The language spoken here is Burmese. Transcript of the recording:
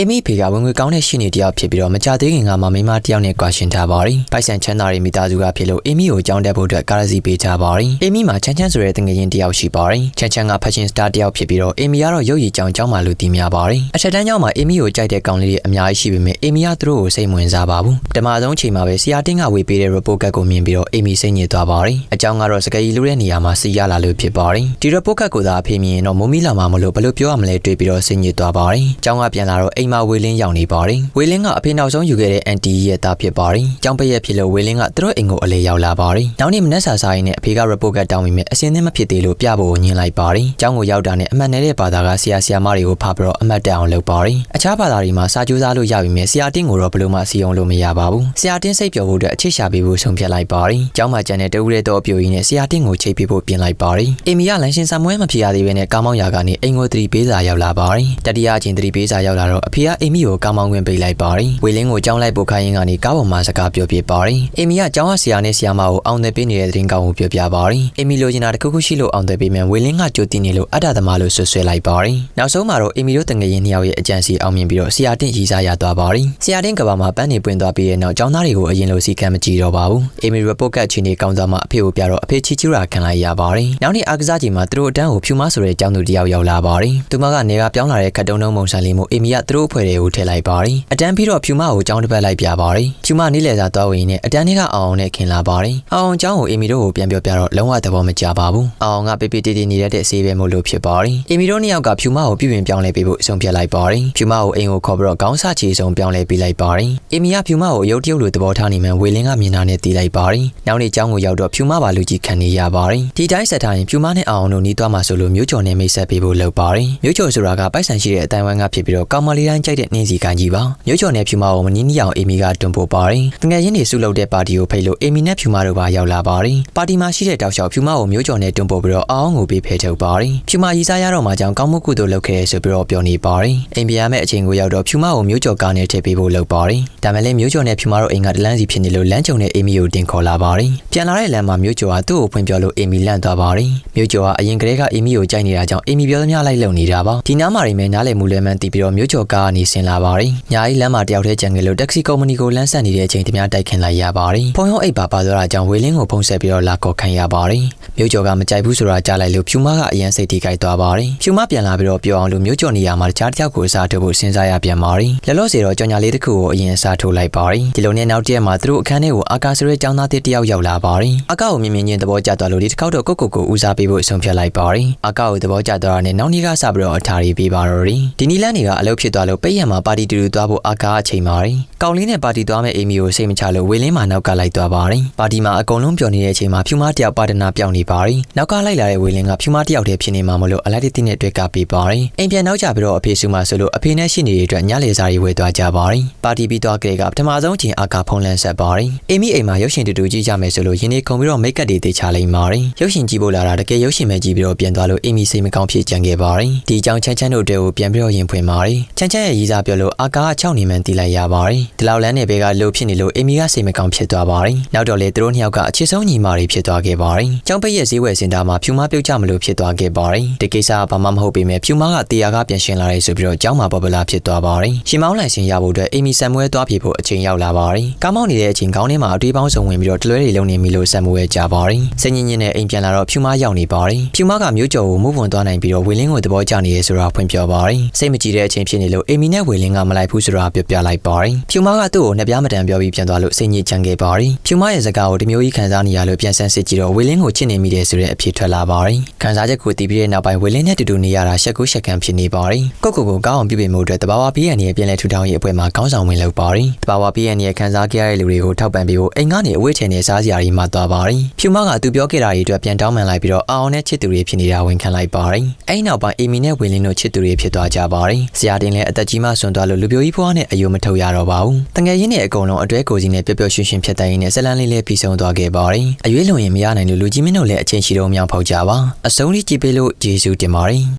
အေမီဖေကဝင်ငွေကောင်းတဲ့ရှင်နေတယောက်ဖြစ်ပြီးတော့မကြသေးခင်ကမှမိန်းမတယောက်နဲ့ကွာရှင်ထားပါတယ်။ပိုက်ဆံချမ်းသာတွေမိသားစုကဖြစ်လို့အေမီကိုကြောင်းတက်ဖို့အတွက်ကားရစီပေးကြပါတယ်။အေမီမှာချမ်းချမ်းဆိုတဲ့တငယ်ချင်းတယောက်ရှိပါတယ်။ချမ်းချမ်းကဖက်ရှင်စတာတယောက်ဖြစ်ပြီးတော့အေမီကတော့ရုပ်ရည်ကြောင်ကြောင်းမှလို့တည်များပါတယ်။အထက်တန်းကျောင်းမှာအေမီကိုကြိုက်တဲ့ကောင်လေးတွေအများကြီးရှိပေမဲ့အေမီကသူတို့ကိုစိတ်ဝင်စားပါဘူး။ပထမဆုံးချိန်မှာပဲဆီယာတင်းကဝေပေးတဲ့ report card ကိုမြင်ပြီးတော့အေမီစိတ်ညစ်သွားပါတယ်။အကြောင်းကတော့စကကြီးလူတဲ့နေရာမှာစီရလာလို့ဖြစ်ပါတယ်။ဒီ report card ကိုသာအဖေမြင်ရင်တော့မမီလာမှာမလို့ဘယ်လိုပြောရမလဲတွေးပြီးတော့စိတ်ညစ်သွားပါတယ်။ကျောင်းကပြန်လာတော့အိမ်မှာဝေလင်းရောက်နေပါတယ်။ဝေလင်းကအဖေနောက်ဆုံးယူခဲ့တဲ့အန်တီရဲ့သားဖြစ်ပါတယ်။ကျောင်းပရက်ဖြစ်လို့ဝေလင်းကသူတို့အိမ်ကိုအလဲရောက်လာပါတယ်။နောက်နေ့မနက်စာစားရင်းနဲ့အဖေက report card တောင်းပြီးမြဲအစင်းသင်းမဖြစ်သေးလို့ပြဖို့ညင်လိုက်ပါတယ်။ကျောင်းကိုရောက်တာနဲ့အမှတ်နေတဲ့ဘာသာကဆရာဆရာမတွေကိုဖာပြီးတော့အမှတ်တအောင်လုပ်ပါတယ်။အခြားဘာသာတွေမှာစာကြိုးစားလို့ရပြီမြဲဆရာတင်းကိုတော့ဘယ်လို့မှစီအောင်လို့မရပါဘူး။ဆရာတင်းစိတ်ပျော်ဖို့အတွက်အချစ်ရှာပေးဖို့ဆုံးဖြတ်လိုက်ပါတယ်။ကျောင်းမှာကျန်တဲ့တဦးတဲ့တော့အပြိုကြီးနဲ့ဆရာတင်းကိုချိတ်ပေးဖို့ပြင်လိုက်ပါတယ်။အိမ်မီကလန်ရှင်ဆမ်မွဲမဖြစ်ရသေးဘဲနဲ့ကားမောင်းရာကနေအိမ်ကိုသတိပေးစာရောက်လာပါတယ်။တတိယအချိန်သတိပေးစာရောက်လာတော့အဖေကအိမ်မီကိုကားမောင်းဝင်ပေးလိုက်ပါတယ်။ဝေလင်းကိုကြောင်းလိုက်ပို့ခိုင်းရင်းကနေကားပေါ်မှာစကားပြောပြပါတယ်။အိမ်မီကကျောင်းကဆရာနဲ့ဆရာမကိုအောင်သွဲပေးနေတဲ့သတင်းကောင်းကိုပြောပြပါတယ်။အိမ်မီလိုချင်တာတစ်ခုခုရှိလို့အောင်သွဲပေးမြန်ဝေလင်းကကြိုတင်နေလို့အတ္တသမားလို့ဆွဆွဲလိုက်ပါတယ်။နောက်ဆုံးမှာတော့အိမ်မီတို့တငယ်ရင်နှစ်ယောက်ရဲ့အကြံစီအောင်မြင်ပြီးတော့ဆရာတင်ရီစားရသွားပါတယ်။ဆရာတင်ကဘာမှာပန်းနေပွင့်သွားပြီးတဲ့နောက်ကျောင်းသားတွေကိုအရင်လိုစီကံမကြည့်တော့ပါဘူး။အိမ်မီ report ကချင်းနေကောင်းသားမှအဖေကိုပြတော့အဖေချီချူရာခံလိုက်ရပါတယ်။နောက်နေ့အားကစားချိန်မှာသူတို့အတန်းကိုဖြူမဆိုတဲ့ကျောင်းသူတယောက်ရောက်လာပါတယ်။သူမကနေကပြောင်းလာတဲ့ခတ်တုံးတုံးမုံဆန်လေးမို့အိမ်မီကသူတို့အဖွဲ့တွေကိုထည့်လိုက်ပါတယ်။အတန်းပြီးတော့ဖြူမကိုကျောင်းတစ်ပတ်လိုက်ပြပါတယ်။ဖြူမနေ့လည်စာသွားဝင်နဲ့အတန်းတွေကအောင်အောင်နဲ့ခင်လာပါတယ်။အောင်အောင်ကျောင်းကိုအိမ်မီတို့ကိုပြန်ပြောပြတော့လုံးဝသဘောမကျပါဘူး။အောင်အောင်ကပေပေတေတေနေရတဲ့ဆေးပဲမို့လို့ဖြစ်ပါတယ်။အိမ်မီတို့နှစ်ယောက်ကဖြူမကိုပြုပြင်ပြောင်းလဲပေးဖို့ဆုံးဖြတ်လိုက်ပါတယ်။ဖြူမကိုအိမ်ကိုခေါ်ပြီးတော့ခေါင်းဆချီဆုံးပြောင်းလဲပေးလိုက်ပါတယ်။အိမ်မီကဖြူမကိုအယုတ်တရုတ်လိုသဘောထားနေမှဝေလင်းကမြင်တာနဲ့တီးလိုက်ပါတယ်။နောက်နေ့ကျောင်းကိုရောက်တော့ဖြူမပါလူကြီးခံနေရပါတယ်။ဒီတိုင်းဆက်ထားရင်ဖြူမနဲ့အောင်အောင်တို့နီးသွားမှဆိုလို့မျိုးကျော်နဲ့မိတ်ဆက်ပေးဖို့လုပ်ပါတယ်။မျိုးကျော်ဆိုတာကပိုက်ဆံရှိတဲ့အတိုင်းဝိုင်းကဖြစ်ပြီးတော့ကောင်မလေးတိုင်းကြိုက်တဲ့နှင်းစီကန်ကြီးပါ။မျိုးကျော်နဲ့ဖြူမကိုမနီးနီးအောင်အိမ်မီကတွန်းပို့ပါတယ်။တငယ်ချင်းတွေစုလုပ်တဲ့ပါတီကိုဖိတ်လို့အိမ်မီနဲ့ဖြူမတို့ပါရောက်လာပါတယ်။ပါတီမှာရှိတဲ့တောက်လျှောက်ဖြူမကိုမျိုးကျော်နဲ့တွန်းပို့ပြီးတော့အောင်ကိုပေးဖဲထုတ်ပါတယ်။ဖြူမရီစားရတော့မှကြောင့်ကောင်းမှုကုသိုလ်လုပ်ခဲ့ရဆိုပြီးတော့ပြောနေပါတယ်။အိမ်ပြန်ရမယ့်အချိန်ကိုရောက်တော့ဖြူမကိုမျိုးကျော်ကားနဲ့ထည့်ပေးဖို့လုပ်ပါတယ်။ဒါမဲ့လည်းမျိုးကျော်နဲ့ဖြူမတို့အိမ်ကတလန်းစီဖြစ်နေလို့လမ်းကြုံနဲ့အိမ်မီကိုတင်ခေါ်လာပါတယ်။ပြန်လာတဲ့လမ်းမှာမျိုးကျော်ကသူ့ကိုဖွင့်ပြောလို့အိမ်မီလန့်သွားပါတယ်။မျိုးကျော်ကအရင်ကတည်းကအိမ်မီကိုကြိုက်နေတာကြောင့်အိမ်မီပြောသမျှလိုက်လုံနေတာပါ။ဒီနားမှာရိမဲနားလည်မှုလဲမှန်းသိပြီးတော့မျိုးကျော်ကားကနေဆင်လာပါတယ်။ညာကြီးလမ်းမှာတယောက်တည်းကြံခဲ့လို့တက္ကစီကုမ္ပဏီကိုလမ်းဆက်နေတဲ့အချိန်တများတိုက်ခင်လိုက်ရပါတယ်။ဖုံရုံးအိတ်ပါပါသွားတာကြောင့်ဝေလင်းကိုဖုံးဆက်ပြီးတော့လာခေါ်ခံရပါတယ်။မျိုးကျော်ကမကြိုက်ဘူးဆိုတာကြားလိုက်လို့ဖြူမကအရန်စိတ်ထိခိုက်သွားပါတယ်။ဖြူမပြန်လာပြီးတော့ပြောအောင်လို့မျိုးကျော်နေရာမှာတခြားတစ်ယောက်ကိုအစားထိုးဖို့စဉ်းစားရပြန်ပါတယ်။လက်လို့စီတော့ကြောင်ညာလေးတစ်ခုကိုအရင်အစားထိုးလိုက်ပါတယ်။ဒီလိုနဲ့နောက်တစ်ရက်မှာသူတို့အခန်းထဲကိုအာကာဆိုရဲចောင်းသားတစ်တယောက်ရောက်လာပါတယ်။အာကာကိုမြင်မြင်ချင်းသဘောကျသွားလို့ဒီတစ်ခေါက်တော့ကိုကိုကိုဦးစားပေးဖို့ဆုံးဖြတ်လိုက်ပါတယ်။အာကာကိုသဘောကျသွားတာနဲ့နောက်နေ့ကစပြီးတော့အထာရီပေးပါတော့တယ်။ဒီနီလန်းတွေကအလုပ်ဖြစ်သွားလို့ပိတ်ရမှာပါတီတူတူသွားဖို့အာကာအချိန်ပါတယ်။ကောင်လေးနဲ့ပါတီသွားမဲ့အိမ်မီကိုစိတ်မချလို့ဝေလင်းမှာနောက်ကလိုက်သွားပါတယ်။ပါတီမှာအကုန်လုံးပျော်နေတဲ့အချိန်မှာဖြူမတယောက်ပါတနာပြောင်းနေပါတယ်။နောက်ကလိုက်လာတဲ့ဝေလင်းကဖြူမတယောက်တည်းဖြစ်နေမှာမလို့အလိုက်တိနဲ့တွေ့ကပေးပါတယ်။အိမ်ပြန်နောက်ကျပြီးတော့အဖေစုမှဆိုလို့အဖေနဲ့ရှိနေတဲ့အတွက်ညလေစာတွေဝယ်သွားကြပါတယ်။ပါတီပြီးသွားကြတဲ့ကပထမဆုံးချိန်အာကာဖုံးလန်းဆက်ပါတယ်။အိမ်မီအိမ်မှာရုပ်ရှင်တူတူကြည့်ကြမယ်ဆိုလို့ရင်းနေခုံပြီးတော့မိတ်ကပ်တွေတေချလိုက်ပါတယ်။ရုပ်ရှင်ကြည့်ဖို့လာတာတကယ်ရုပ်ရှင်ပဲကြည့်ပြီးတော့ပြန်သွားလို့အိမ်မီစိတ်မကောင်းဖြစ်ကြံခဲ့ပါတယ်။ဒီအကြောင်းချမ်းချမ်းတို့တွေကိုပြန်ပြီးတော့ရင်ဖွင့်ပါတယ်။ချမ်းချမ်းရဲ့ရေးစားပြောလို့အာကာက6နေမှန်းတီးလိုက်ရပါတယ်။ဒီလောက်လန်းနေဘေကလို့ဖြစ်နေလို့အိမ်မီကစိတ်မကောင်းဖြစ်သွားပါတယ်။နောက်တော့လေသူတို့နှစ်ယောက်ကအချစ်ဆုံးညီမတွေဖြစ်သွားခဲ့ပါတယ်။ကျောင်းပိတ်ရဲ့ဈေးဝယ်စင်တာမှာဖြူမပြုတ်ကြမလို့ဖြစ်သွားခဲ့ပါတယ်။ဒီကိစ္စကဘာမှမဟုတ်ပေမဲ့ဖြူမကတရားကပြန်ရှင်လာတယ်ဆိုပြီးတော့ကျောင်းမှာပေါ်ပလာဖြစ်သွားပါတယ်။ရှင်မောင်းလိုင်စင်ရဖို့အတွက်အိမ်မီဆမ်မွဲသွားပြေဖို့အချိန်ရောက်လာပါတယ်။ကားမောင်းနေတဲ့အချိန်ခေါင်းထဲမှာအတွေးပေါင်းစုံဝင်ပြီးတော့တလွဲတွေလုံနေပြီလို့ဆမ်မွဲကြပါတယ်။စိတ်ညစ်ညစ်နဲ့အိမ်ပြန်လာတော့ဖြူမရောက်နေပါတယ်။ဖြူမကမျိုးကျော်ကိုမုန်းဝန်သွားနိုင်ပြီးတော့ဝေလင်းကိုသဘောကျနေရဲဆိုတာဖွင့်ပြပါတယ်။စိတ်မကြည်တဲ့အချိန်ဖြစ်နေလို့အိမ်မီနဲ့ဝေလင်းကမလိုက်ဘူးဆိုတာပြောပြလိုက်ပါတယ်။ဖြူမကသူ့ကိုနှစ်ပြားမတန်ပြောပြီးပြန်သွားလို့စိတ်ညစ်ချမ်းခဲ့ပါတယ်။ဖြူမရဲ့စကားကိုဒီမျိုးကြီးခံစားနေရလို့ပြန်ဆန်းစစ်ကြည့်တော့ဝေလင်းကိုချစ်နေမိတယ်ဆိုတဲ့အဖြစ်ထွက်လာပါတယ်။ခံစားချက်ကိုတည်ပြီးတဲ့နောက်ပိုင်းဝေလင်းနဲ့တူတူနေရတာရှက်ကိုရှက်ကန်ဖြစ်နေပါတယ်။ကိုကိုကိုကောင်းအောင်ပြုပြင်မှုအတွက်တဘာဝ BN ရဲ့ပြန်လည်ထူထောင်ရေးအဖွဲ့မှခေါင်းဆောင်ဝင်လုပ်ပါတယ်။တဘာဝ BN ရဲ့ခံစားခဲ့ရတဲ့လူတွေကိုထောက်ပံ့ပေးဖို့အိမ်ကနေအဝေးထည်နဲ့စားစရာတွေမှသွားပါတယ်။ဖြူမကသူပြောခဲ့တာတွေအတွက်ပြန်တောင်းပန်လိုက်ပြီးတော့အောင်နဲ့ချစ်သူတွေဖြစ်နေတာဝန်ခံလိုက်ပါတယ်။အဲဒီနောက်ပိုင်းအီမီနဲ့ဝေလင်းတို့ချစ်သူတွေဖြစ်သွားကြပါတယ်။ဆရာတင်လည်းအသက်ကြီးမှဆွန်သွားလို့လူပြိုကြီးဖွားနဲ့အယုံမထုတ်ရတော့ပါဘူး။တငယ်ရင်းနဲ့အကုန်လုံးအတွဲကိုစီနဲ့ပျော်ပျော်ရွှင်ရွှင်ဖြစ်တဲ့ရင်းနဲ့ဇလန်းလေးလေးပြီးဆုံးသွားခဲ့ပါတယ်။အရွေးလွန်ရင်မရနိုင်လို့လူကြီးမင်းတို့လည်းအချင်းရှိတော့မြောင်ဖောက်ကြပါ။အဆုံးလေးကြည့်ပေးလို့ယေရှုတင်ပါတယ်။